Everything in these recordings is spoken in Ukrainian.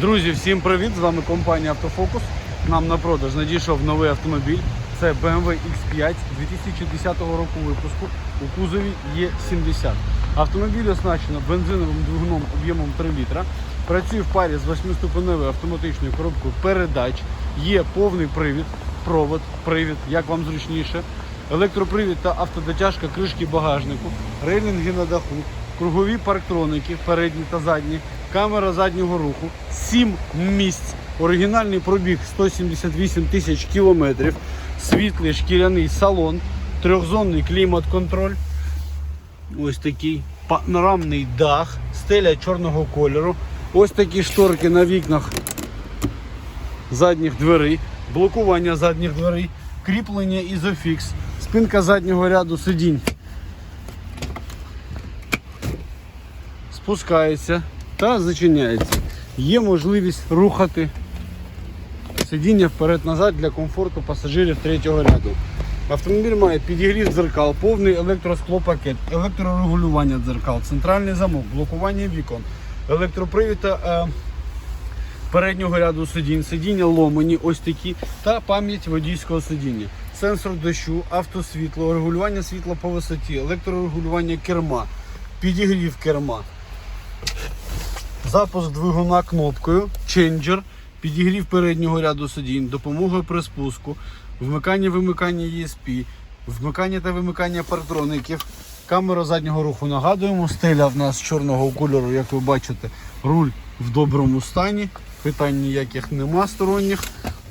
Друзі, всім привіт! З вами компанія Автофокус. Нам на продаж надійшов новий автомобіль. Це BMW X5 2010 року випуску у кузові Е70. Автомобіль оснащено бензиновим двигуном об'ємом 3 літра. Працює в парі з 8-ступеневою автоматичною коробкою передач. Є повний привід, провод, привід, як вам зручніше. Електропривід та автодотяжка кришки багажнику, рейлінги на даху, кругові парктроники, передні та задні, камера заднього руху, 7 місць, оригінальний пробіг 178 тисяч кілометрів, світлий шкіряний салон, трьохзонний клімат-контроль, ось такий панорамний дах, стеля чорного кольору, ось такі шторки на вікнах задніх дверей, блокування задніх дверей, кріплення ізофікс, спинка заднього ряду сидінь. Спускається та зачиняється. Є можливість рухати сидіння вперед-назад для комфорту пасажирів третього ряду. Автомобіль має підігрів дзеркал, повний електросклопакет, електрорегулювання дзеркал, центральний замок, блокування вікон, електропривід та е, переднього ряду сидінь, сидіння ломані, ось такі, та пам'ять водійського сидіння. Сенсор дощу, автосвітло, регулювання світла по висоті, електрорегулювання керма, підігрів керма, запуск двигуна кнопкою, ченджер, підігрів переднього ряду сидінь, допомога при спуску, вмикання вимикання ESP, вмикання та вимикання партроників, камера заднього руху нагадуємо, стеля в нас чорного кольору, як ви бачите, руль в доброму стані, питань ніяких нема сторонніх.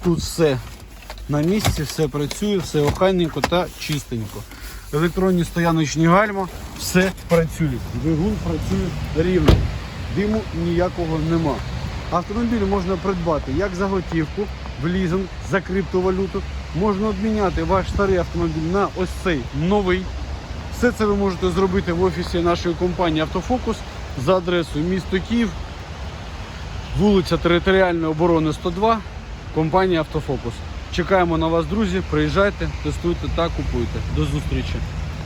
Тут все на місці, все працює, все охайненько та чистенько. Електронні стояночні гальма, все працює. Двигун працює рівно. Диму ніякого нема. Автомобіль можна придбати як за готівку, в лізинг, за криптовалюту. Можна обміняти ваш старий автомобіль на ось цей новий. Все це ви можете зробити в офісі нашої компанії Автофокус за адресою місто Київ, вулиця Територіальної оборони 102, компанія Автофокус. Чекаємо на вас, друзі. Приїжджайте, тестуйте та купуйте. До зустрічі!